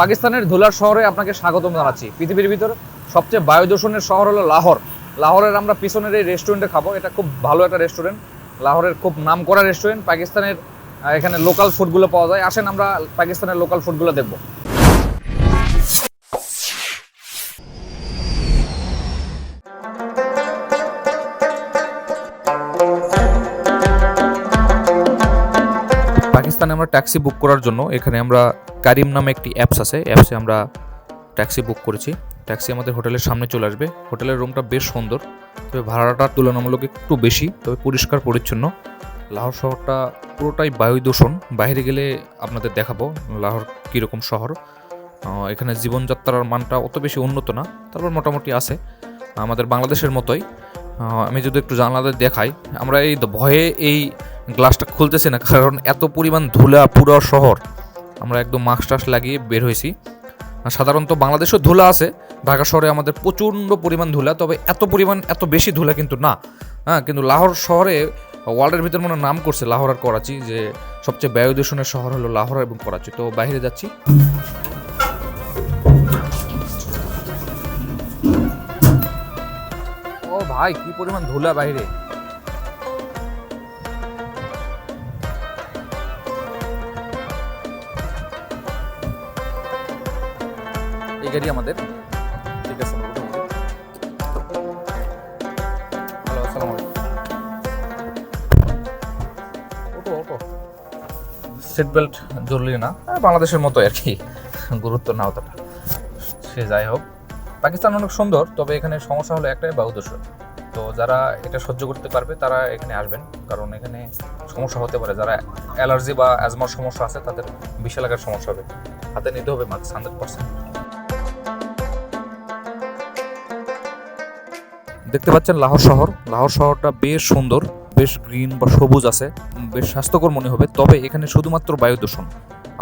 পাকিস্তানের ধুলার শহরে আপনাকে স্বাগতম জানাচ্ছি। পৃথিবীর ভিতর সবচেয়ে বায়ু দূষণের শহর হলো লাহোর। লাহোরের আমরা পিছনের এই রেস্টুরেন্টে খাব। এটা খুব ভালো একটা রেস্টুরেন্ট লাহোরের খুব নাম করা রেস্টুরেন্ট পাকিস্তানের এখানে লোকাল ফুডগুলো পাওয়া যায়। আসেন আমরা পাকিস্তানের লোকাল ফুডগুলো দেখব। পাকিস্তানে আমরা ট্যাক্সি বুক করার জন্য এখানে আমরা কারিম নামে একটি অ্যাপস আছে, অ্যাপসে আমরা ট্যাক্সি বুক করেছি। ট্যাক্সি আমাদের হোটেলের সামনে চলে আসবে। হোটেলের রুমটা বেশ সুন্দর, তবে ভাড়াটা তুলনামূলক একটু বেশি, তবে পরিষ্কার, পরিচ্ছন্ন। লাহোর শহরটা পুরোটাই বায়ু দূষণ। বাইরে গেলে আপনাদের দেখাবো লাহোর কীরকম শহর। এখানে জীবনযাত্রার মানটা অত বেশি উন্নত না, তারপর মোটামুটি আছে। আমাদের বাংলাদেশের মতোই। আমি যদি একটু জানালাতে দেখাই, আমরা এই ভয়ে এই গ্লাসটা খুলতেছি না, কারণ এত পরিমাণ ধুলা পুরো শহর। আমরা একদম মাস্ক টাস্ক লাগিয়ে বের হয়েছি। সাধারণত বাংলাদেশেও ধুলা আছে, ঢাকা শহরে আমাদের প্রচণ্ড পরিমাণ ধুলা, তবে এত পরিমাণ, এত বেশি ধুলা কিন্তু না। হ্যাঁ কিন্তু লাহোর শহরে, ওয়ার্ল্ডের ভিতর মনে নাম করছে লাহোর আর করাচি, যে সবচেয়ে বায়ু দূষণের শহর হলো লাহোর এবং করাচি। তো বাইরে যাচ্ছি। ও ভাই, কি পরিমাণ ধুলা বাইরে। এই আমাদের। ঠিক আছে। হ্যালো আসসালামু সিট বেল্ট জরুরি না। আহ, বাংলাদেশের মতো আর কি গুরুত্ব না অতটা। সে যাই হোক। পাকিস্তান অনেক সুন্দর তবে এখানে সমস্যা হলো একটাই বায়ু দূষণ তো যারা এটা সহ্য করতে পারবে তারা এখানে আসবেন। কারণ এখানে সমস্যা হতে পারে। যারা অ্যালার্জি বা অ্যাজমার সমস্যা আছে তাদের বিশাল আকার সমস্যা হবে। হাতে নিতে হবে মাস্ক হান্ড্রেড পার্সেন্ট দেখতে পাচ্ছেন লাহোর শহর। লাহোর শহরটা বেশ সুন্দর, বেশ গ্রিন বা সবুজ আছে বেশ স্বাস্থ্যকর মনে হবে। তবে এখানে শুধুমাত্র বায়ু দূষণ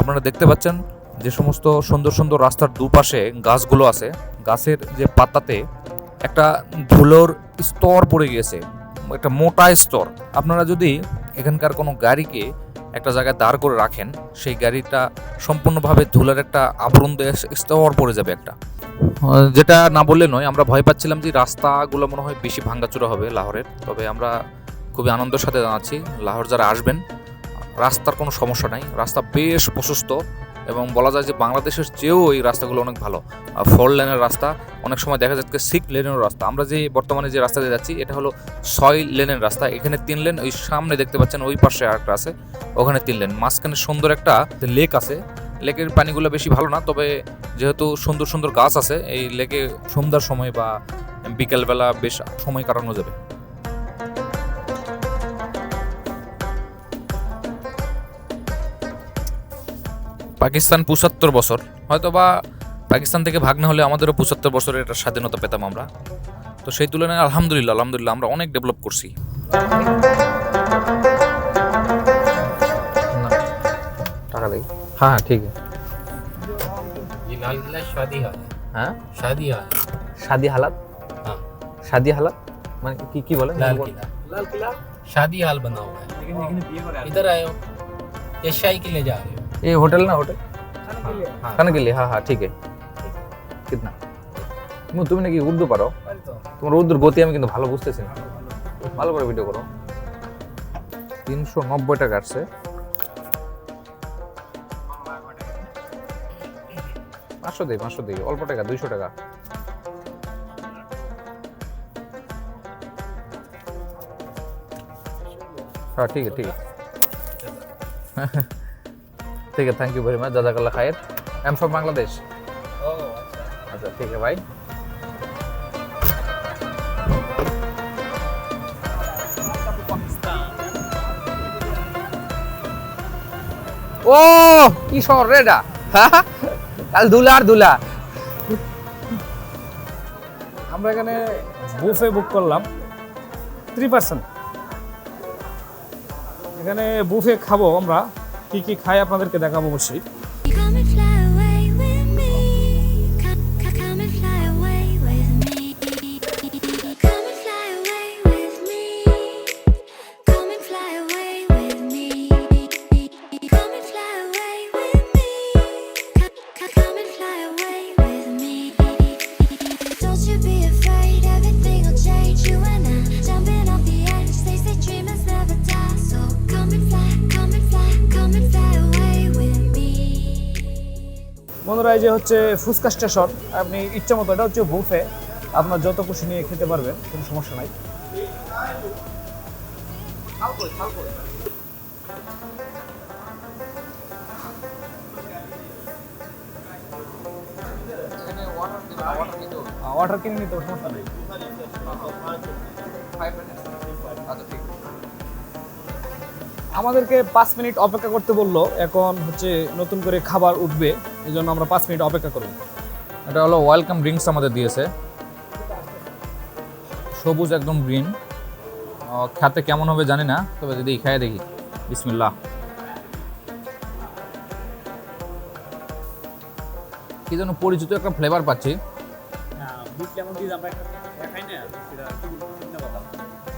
আপনারা দেখতে পাচ্ছেন যে সমস্ত সুন্দর সুন্দর রাস্তার দুপাশে গাছগুলো আছে। গাছের যে পাতাতে একটা ধুলোর স্তর পড়ে গিয়েছে, একটা মোটা স্তর। আপনারা যদি এখানকার কোনো গাড়িকে একটা জায়গায় দাঁড় করে রাখেন, সেই গাড়িটা সম্পূর্ণভাবে ধুলার একটা আবরণ দিয়ে স্তর পড়ে যাবে একটা। যেটা না বললে নয়, আমরা ভয় পাচ্ছিলাম যে রাস্তাগুলো মনে হয় বেশি ভাঙ্গাচুরা হবে লাহোরের। তবে আমরা খুবই আনন্দের সাথে জানাচ্ছি, লাহোর যারা আসবেন, রাস্তার কোনো সমস্যা নাই। রাস্তা বেশ প্রশস্ত এবং বলা যায় যে বাংলাদেশের চেয়েও এই রাস্তাগুলো অনেক ভালো। ফোর লেনের রাস্তা, অনেক সময় দেখা যাচ্ছে সিক্স লেনের রাস্তা। আমরা যে বর্তমানে যে রাস্তা দিয়ে যাচ্ছি, এটা হলো ছয় লেনের রাস্তা। এখানে তিন লেন ওই সামনে দেখতে পাচ্ছেন ওই পাশে আরেকটা আছে, ওখানে তিন লেন মাঝখানে সুন্দর একটা লেক আছে। লেকের পানিগুলো বেশি ভালো না, তবে যেহেতু সুন্দর সুন্দর গাছ আছে, এই লেকে সন্ধ্যার সময় বা বিকেলবেলা বেশ সময় কাটানো যাবে। পাকিস্তান পঁচাত্তর বছর হয়তো বা পাকিস্তান থেকে ভাগ না হলে আমাদেরও পঁচাত্তর বছরের একটা স্বাধীনতা পেতাম আমরা তো সেই তুলনায় আলহামদুলিল্লাহ আলহামদুলিল্লাহ আমরা অনেক ডেভেলপ করছি টাকা দেই হ্যাঁ হ্যাঁ ঠিক আছে ये लाल किला शादी हाल है হ্যাঁ शादी हाल শাদি হালাত हाँ শাদি হালাত মানে কি কি বলে लाल किला लाल किला शादी हाल बना हुआ है इधर आए हो ये शाही किले जा रहे हो ये होटल ना होटल हाँ खाने के लिए हाँ हाँ ठीक है कितना মু, তুমি নাকি উর্দু পারো তোমার উর্দুর গতি আমি কিন্তু ভালো বুঝতেছি না ভালো করে ভিডিও করো তিনশো নব্বই টাকা আসছে পাঁচশো দিই পাঁচশো দিই অল্প টাকা দুইশো টাকা हाँ ठीक है ठीक है ঠিক আছে থ্যাংক ইউ ভেরি মাচ জাজাকাল্লা খায়ের। এম ফর বাংলাদেশ আচ্ছা। ঠিক আছে ভাই ও কি শহর রেডা কাল দুলা আর দুলা। আমরা এখানে বুফে বুক করলাম। থ্রি পার্সেন্ট এখানে বুফে খাব আমরা। কি কি খাই আপনাদেরকে দেখাবো অবশ্যই। বন্ধুরা এই যে হচ্ছে ফুচকা স্টেশন, আপনি ইচ্ছা মতো এটা হচ্ছে বুফে আপনার যত খুশি নিয়ে খেতে পারবেন, কোনো সমস্যা নাই। ওয়াটার কিনে নিতে সমস্যা নেই। আমাদেরকে পাঁচ মিনিট অপেক্ষা করতে বলল এখন হচ্ছে নতুন করে খাবার উঠবে এই জন্য আমরা পাঁচ মিনিট অপেক্ষা করব। এটা হলো ওয়েলকাম ড্রিঙ্কস আমাদের দিয়েছে। সবুজ একদম গ্রিন খেতে কেমন হবে জানি না তবে যদি খায় দেখি। বিসমিল্লাহ। কি যেন পরিচিত একটা ফ্লেভার পাচ্ছি।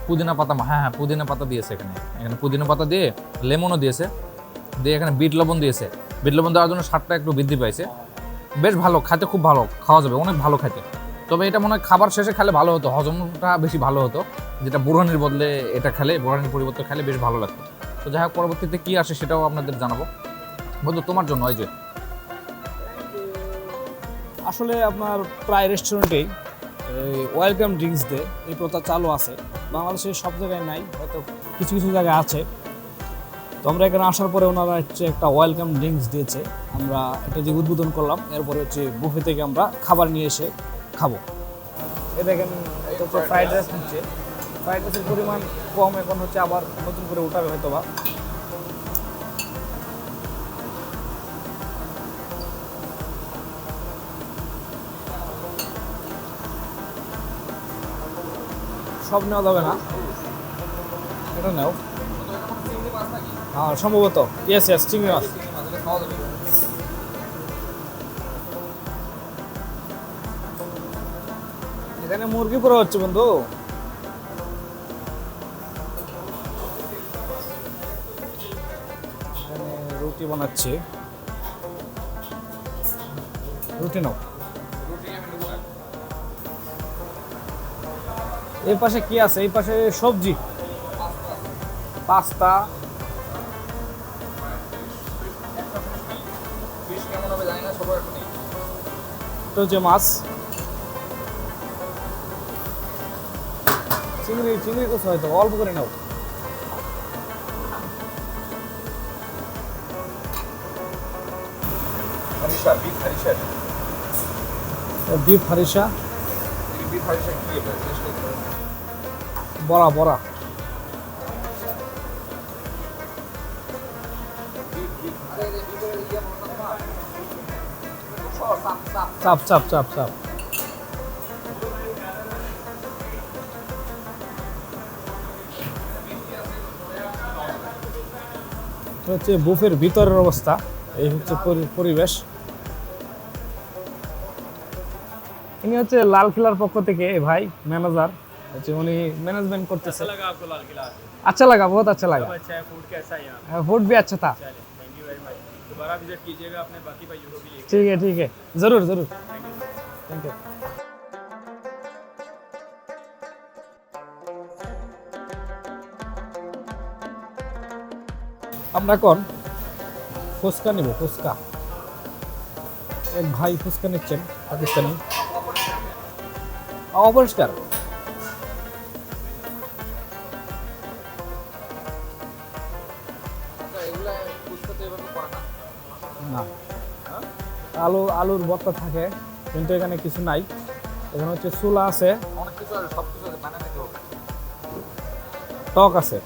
পুদিনা পাতা। হ্যাঁ হ্যাঁ পুদিনা পাতা দিয়েছে এখানে। এখানে পুদিনা পাতা দিয়ে লেমনও দিয়েছে। দিয়ে এখানে বিট লবণ দিয়েছে। বিট লবণ দেওয়ার জন্য স্বাদটা একটু বৃদ্ধি পাইছে। বেশ ভালো, খেতে খুব ভালো, খাওয়া যাবে, অনেক ভালো খেতে। তবে এটা মনে হয় খাবার শেষে খেলে ভালো হতো, হজমটা বেশি ভালো হতো। যেটা বুরহানির বদলে এটা খেলে, বুরহানির পরিবর্তে খেলে বেশ ভালো লাগতো। তো যাই হোক, পরবর্তীতে কী আসে সেটাও আপনাদের জানাব। বন্ধু, তোমার জন্য ওই যে। আসলে আপনার প্রায় রেস্টুরেন্টেই ওয়েলকাম ড্রিঙ্কস দে এই প্রথা চালু আছে। বাংলাদেশের সব জায়গায় নাই, হয়তো কিছু কিছু জায়গায় আছে। তো আমরা এখানে আসার পরে ওনারা হচ্ছে একটা ওয়েলকাম ড্রিঙ্কস দিয়েছে। আমরা এটা দিয়ে উদ্বোধন করলাম। এরপরে হচ্ছে বুফে থেকে আমরা খাবার নিয়ে এসে খাব। এ দেখেন ফ্রাইড রাইস নিচ্ছে ফ্রাইড রাইসের পরিমাণ কম, এখন হচ্ছে আবার নতুন করে উঠাবে হয়তো বা সব নেওয়া যাবে না। এটা নেও। হ্যাঁ সম্ভবত। ইয়েস ইয়েস চিংড়ি মাছ। এখানে মুরগি পোড়া হচ্ছে, বন্ধু। রুটি বানাচ্ছে। রুটি নাও। এই পাশে কি আছে? এই পাশে সবজি। পাস্তা। এটা হচ্ছে মাছ। চিংড়ি চিংড়ি কোথাও হয়তো অল্প করে নাও। Beef harissa. বড়া বড়া। চাপ চাপ চাপ চাপ। হচ্ছে বুফের ভিতরের অবস্থা। এই হচ্ছে পরিবেশ। ইনি হচ্ছে লাল খেলার পক্ষ থেকে ভাই ম্যানেজার। হচ্ছে উনি ম্যানেজমেন্ট করতেছে। আচ্ছা লাগা আচ্ছা বহুত আচ্ছা লাগা ফুড হ্যাঁ, ভি আচ্ছা থা लगा अच्छा है फूड कैसा है यहाँ हाँ, फूड भी अच्छा था चले थैंक यू वेरी मच दोबारा विजिट कीजिएगा अपने बाकी भाइयों को भी लेके ठीक है ठीक है जरूर जरूर थैंक यू আমরা এখন ফুচকা নিব ফুচকা এক ভাই ফুচকা নিচ্ছেন পাকিস্তানি অপরিষ্কার আলু আলুর ভর্তা থাকে কিন্তু এখানে কিছু নাই। এখানে হচ্ছে চুলা আছে। অনেক কিছু সব কিছু বানিয়ে নিতে হবে। টক আছে।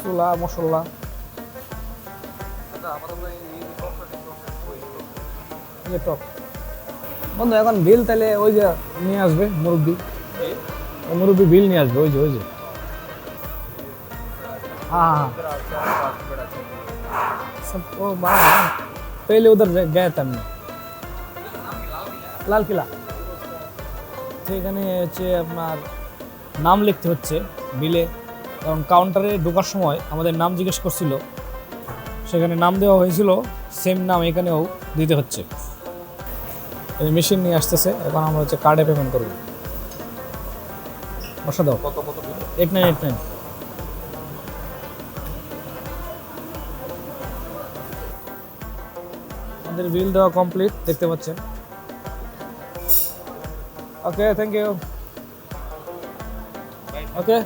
চুলা মশলা। যে টক বন্ধু এখন বিল তাহলে ওই যে নিয়ে আসবে মুরব্বি। মুরব্বি বিল নিয়ে আসবে ওই যে ওই যে। हाँ हाँ सब वो बड़ा है ना। पहले उधर गए- गया था मैं লাল কিলা তো এখানে হচ্ছে আপনার নাম লিখতে হচ্ছে বিলে কারণ কাউন্টারে ঢোকার সময় আমাদের নাম জিজ্ঞেস করছিল সেখানে নাম দেওয়া হয়েছিল সেম নাম এখানেও দিতে হচ্ছে এই মেশিন নিয়ে আসতেছে এখন আমরা হচ্ছে কার্ডে পেমেন্ট করব বসা দাও কত কত এইট নাইন এইট নাইন আমাদের বিল দেওয়া কমপ্লিট দেখতে পাচ্ছেন। Okay thank you okay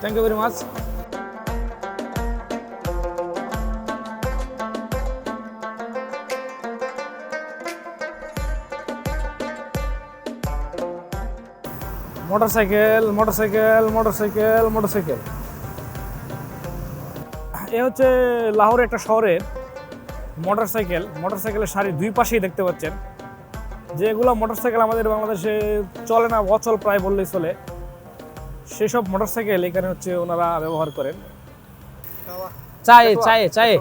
thank you very much motorcycle motorcycle motorcycle motorcycle এ হচ্ছে লাহোর একটা শহরের মোটরসাইকেল মোটরসাইকেলের সারি দুই পাশেই দেখতে পাচ্ছেন। যেগুলো মোটরসাইকেল আমাদের বাংলাদেশে চলে না অচল প্রায় বললেই চলে। সেসব মোটরসাইকেল এখানে হচ্ছে ওনারা ব্যবহার করেন। চায়ে চায়ে চায়ে।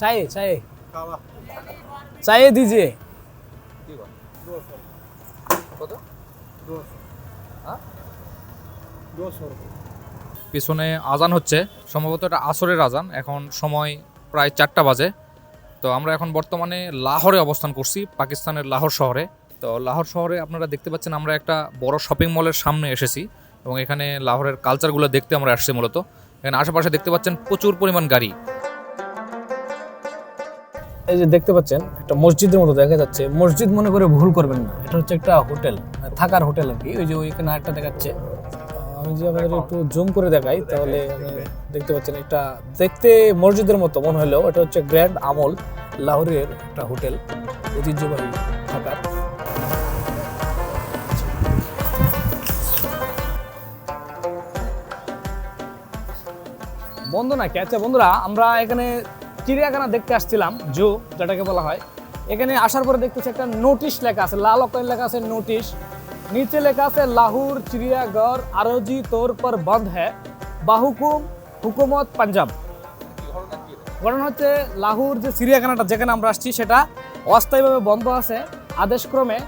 চায়ে চায়ে। চায়ে দিজিয়ে পিছনে আজান হচ্ছে সম্ভবত এটা আসরের আজান। এখন সময় প্রায় চারটা বাজে। তো আমরা এখন বর্তমানে লাহোরে অবস্থান করছি, পাকিস্তানের লাহোর শহরে। তো লাহোর শহরে আপনারা দেখতে পাচ্ছেন আমরা একটা বড় শপিং মলের সামনে এসেছি এবং এখানে লাহোরের কালচারগুলো দেখতে আমরা আসছি মূলত। এখানে আশেপাশে দেখতে পাচ্ছেন প্রচুর পরিমাণ গাড়ি। এই যে দেখতে পাচ্ছেন, একটা মসজিদের মতো দেখা যাচ্ছে। মসজিদ মনে করে ভুল করবেন না, এটা হচ্ছে একটা হোটেল মানে থাকার হোটেল আর কি। ওই যে ওইখানে একটা দেখাচ্ছে। আমি যে আপনাদের একটু জুম করে দেখাই, তাহলে আপনি দেখতে পাচ্ছেন একটা দেখতে মসজিদের মতো মনে হলেও এটা হচ্ছে গ্র্যান্ড আমল লাহোরের একটা হোটেল, ঐতিহ্যবাহী থাকার বন্ধু না, কি আচ্ছা বন্ধুরা, আমরা এখানে চিড়িয়াখানা দেখতে আসছিলাম, জু, যেটাকে বলা হয়। এখানে আসার পরে দেখতেছি একটা নোটিশ লেখা আছে, লাল অক্ষরে লেখা আছে নোটিশ। নিচে লেখা আছে, লাহোর, চিড়িয়াঘর, আরজি তোর পর বন্ধ হ্যাঁ বাহুকুম হুকুমত পাঞ্জাব। ঘটনা হচ্ছে লাহোর যে চিড়িয়াখানাটা, যেখানে আমরা আসছি, সেটা অস্থায়ীভাবে বন্ধ আছে। আদেশক্রমে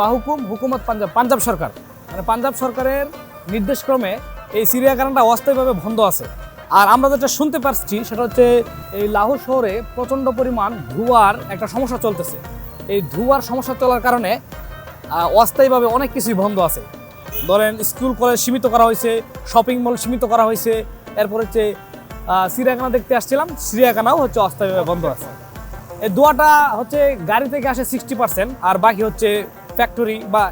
বাহুকুম হুকুমত পাঞ্জাব পাঞ্জাব সরকার। মানে পাঞ্জাব সরকারের নির্দেশক্রমে এই চিড়িয়াখানাটা অস্থায়ীভাবে বন্ধ আছে। আর আমরা যেটা শুনতে পারছি সেটা হচ্ছে এই লাহোর শহরে প্রচণ্ড পরিমাণ ধোঁয়ার একটা সমস্যা চলতেছে। এই ধোঁয়ার সমস্যা চলার কারণে অস্থায়ীভাবে অনেক কিছুই বন্ধ আছে। ধরেন স্কুল, কলেজ সীমিত করা হয়েছে, শপিং মল সীমিত করা হয়েছে এরপর হচ্ছে চিড়িয়াখানা দেখতে আসছিলাম। চিড়িয়াখানাও হচ্ছে অস্থায়ীভাবে বন্ধ আছে। এই দোয়াটা হচ্ছে গাড়ি থেকে আসে সিক্সটি পার্সেন্ট আর বাকি হচ্ছে ফ্যাক্টরি বা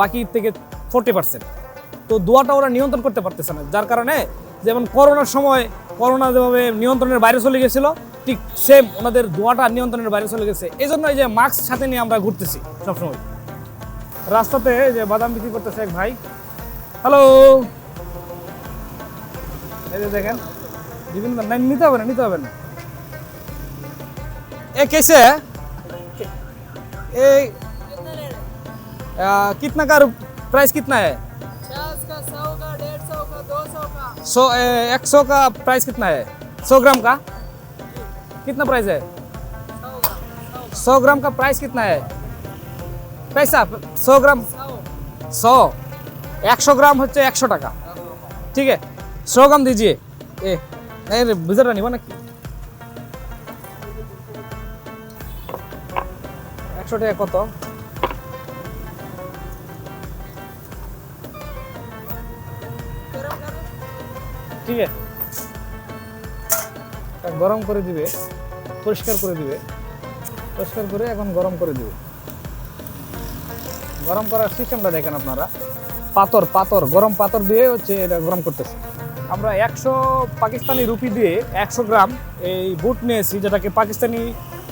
বাকি থেকে ফোর্টি পার্সেন্ট তো দোয়াটা ওরা নিয়ন্ত্রণ করতে পারতেছে না, যার কারণে যেমন করোনার সময়, করোনা যেভাবে নিয়ন্ত্রণের বাইরে চলে গেছিল, ঠিক সেম ওনাদের দোয়াটা নিয়ন্ত্রণের বাইরে চলে গেছে। এই জন্য যে মাস্ক সাথে নিয়ে আমরা ঘুরতেছি সবসময়। রাস্তাতে যে বাদাম বিক্রি করতেছে এক ভাই। হ্যালো এই যে দেখেন বিভিন্ন না নিতে হবে না নিতে হবে না ए कैसे है ए आ, कितना का प्राइस कितना है सौ एक सौ का प्राइस कितना है सौ ग्राम का कितना प्राइस है सौ ग्राम का प्राइस कितना है पैसा सौ ग्राम सौ एक सौ ग्राम হচ্ছে একশো টাকা ঠিক আছে সौ গ্রাম दीजिए ए नहीं বুঝাটা নিব নাকি একশো টাকা কত ঠিক আছে এটা গরম করে দিবে পরিষ্কার করে দিবে পরিষ্কার করে এখন গরম করে দিবে গরম করার সিস্টেমটা দেখেন আপনারা পাথর পাথর গরম পাথর দিয়ে হচ্ছে এটা গরম করতেছে আমরা একশো পাকিস্তানি রুপি দিয়ে একশো গ্রাম এই বুট নিয়েছি যেটাকে পাকিস্তানি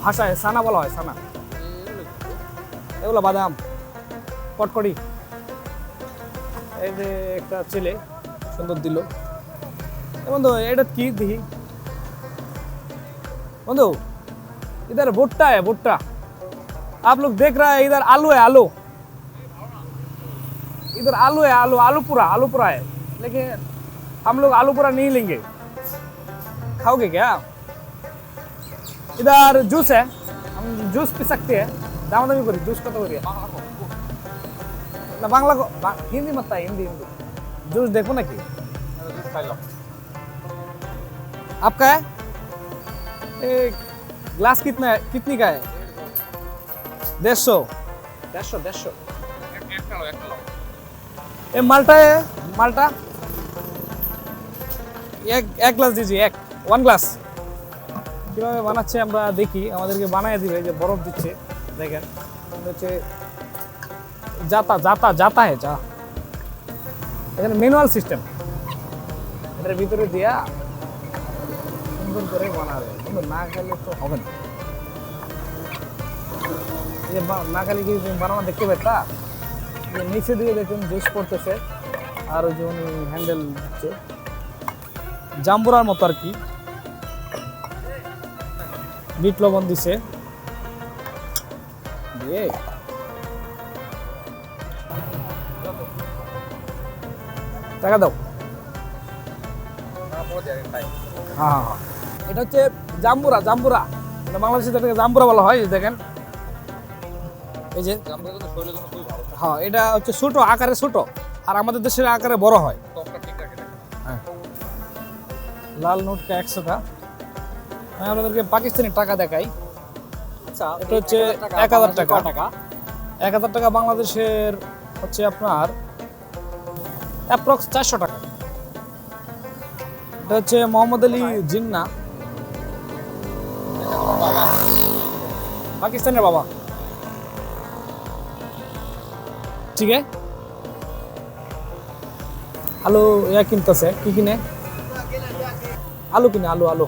ভাষায় সানা বলা হয় সানা এগুলো বাদাম কটকড়ি এই যে একটা ছেলে সুন্দর দিল এ বন্ধু এটা কি দেখি बंधु इधर भुट्टा है भुट्टा आप लोग देख रहे हैं इधर आलू है आलू इधर आलू है आलू आलू पूरा आलू पूरा है लेकिन हम लोग आलू पूरा नहीं लेंगे। खाओगे क्या? इधर जूस है। हम जूस पी सकते हैं। दाम दामी करी जूस कत करिए ना बांग्ला को बा- हिंदी मत है हिंदी हिंदी। जूस देखो ना कि। आपका है? ए ग्लास कितना है? कितनी का है? डेढ़ सौ। डेढ़ सौ डेढ़ सौ। ये माल्टा है माल्टा। এক এক গ্লাস দিয়েছি, এক ওয়ান গ্লাস কীভাবে বানাচ্ছে আমরা দেখি, আমাদেরকে বানায় দিবে যে বরফ দিচ্ছে, দেখেন হচ্ছে জাতা জাতা জাতা হে, যা। এখানে ম্যানুয়াল সিস্টেম এটার ভিতরে দিয়া সুন্দর করে বানাবে, কিন্তু না খেলে তো হবে না। যে না খেলে কি বানানো দেখতে যে নিচে দিয়ে দেখুন জুস পড়তেছে, আর ওই যে উনি হ্যান্ডেল দিচ্ছে। জাম্বুরার মতো আর কি। বিট লবণ দিছে। দিয়ে টাকা দাও। হ্যাঁ হ্যাঁ হ্যাঁ। এটা হচ্ছে জাম্বুরা জাম্বুরা। এটা বাংলাদেশে যেটাকে জাম্বুরা বলা হয় দেখেন। এই যে হ্যাঁ এটা হচ্ছে ছোট আকারে ছোট। আর আমাদের দেশের আকারে বড় হ্যাঁ। লাল নোটটা একশোটা। আমি আপনাদেরকে পাকিস্তানি টাকা দেখাই। এটা হচ্ছে এক হাজার টাকা। এক হাজার টাকা বাংলাদেশের হচ্ছে আপনার অ্যাপ্রক্স চারশো টাকা। এটা হচ্ছে মোহাম্মদ আলী জিন্না। পাকিস্তানের বাবা। ঠিক আছে? আলু ইয়া কিনতেছে। কি কিনে? আলু কিনে আলু আলু।